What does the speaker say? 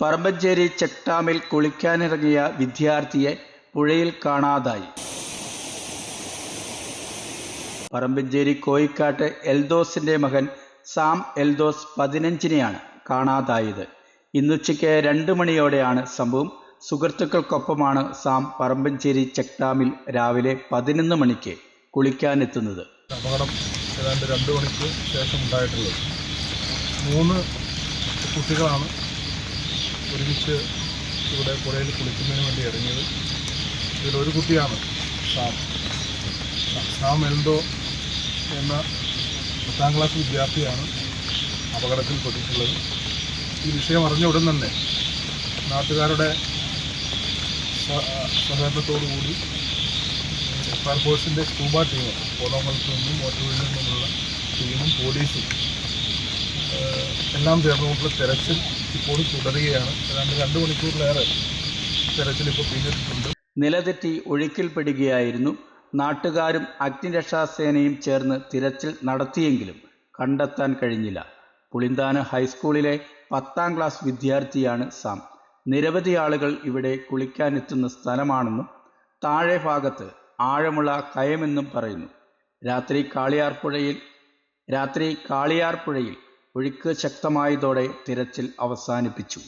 Parambanchery check ഡാമിൽ കുളിക്കാനിറങ്ങിയ വിദ്യാർത്ഥിയെ പുഴയിൽ കാണാതായി. പറമ്പഞ്ചേരി കോയിക്കാട്ട് എൽദോസിന്റെ മകൻ സാം എൽദോസ് പതിനഞ്ചിനെയാണ് കാണാതായത്. ഇന്നുച്ചയ്ക്ക് രണ്ട് മണിയോടെയാണ് സംഭവം. സുഹൃത്തുക്കൾക്കൊപ്പമാണ് സാം പറമ്പഞ്ചേരി ചെക്ക് രാവിലെ പതിനൊന്ന് മണിക്ക് കുളിക്കാനെത്തുന്നത്. അപകടം ഏതാണ്ട് രണ്ട് മണിക്ക് ശേഷം ഉണ്ടായിട്ടുള്ളത് മൂന്ന് കുട്ടികളാണ് ഒരുമിച്ച് ഇവിടെ പുഴയിൽ കുളിക്കുന്നതിന് വേണ്ടി ഇറങ്ങിയത്. ഇതിലൊരു കുട്ടിയാണ് സാം സാം എന്തോ എന്ന പത്താം ക്ലാസ് വിദ്യാർത്ഥിയാണ് അപകടത്തിൽപ്പെട്ടിട്ടുള്ളത് ഈ വിഷയം അറിഞ്ഞ ഉടൻ തന്നെ നാട്ടുകാരുടെ സഹകരണത്തോടുകൂടി സഹകരണത്തോടു കൂടി ഫയർഫോഴ്സിന്റെ സ്കൂബ ടീം കോതമംഗലത്ത് നിന്നും ഓട്ടോയിൽ നിന്നുമുള്ള ടീമും പോലീസും എല്ലാം ചേർന്നുകൊണ്ടുള്ള തെരച്ചിൽ ഇപ്പോഴും തുടരുകയാണ്. ഏതാണ്ട് രണ്ട് മണിക്കൂറിലേറെ തെരച്ചിൽ ഇപ്പോൾ പിന്നിട്ടിട്ടുണ്ട്. നിലതെറ്റി ഒഴുക്കിൽപ്പെടുകയായിരുന്നു നാട്ടുകാരും അഗ്നിരക്ഷാസേനയും ചേർന്ന് തിരച്ചിൽ നടത്തിയെങ്കിലും കണ്ടെത്താൻ കഴിഞ്ഞില്ല. പുളിന്താന ഹൈസ്കൂളിലെ പത്താം ക്ലാസ് വിദ്യാർത്ഥിയാണ് സാം. നിരവധി ആളുകൾ ഇവിടെ കുളിക്കാനെത്തുന്ന സ്ഥലമാണെന്നും താഴെ ഭാഗത്ത് ആഴമുള്ള കയമെന്നും പറയുന്നു. രാത്രി കാളിയാർപ്പുഴയിൽ രാത്രി കാളിയാർ പുഴയിൽ ഒഴുക്ക് ശക്തമായതോടെ തിരച്ചിൽ അവസാനിപ്പിച്ചു.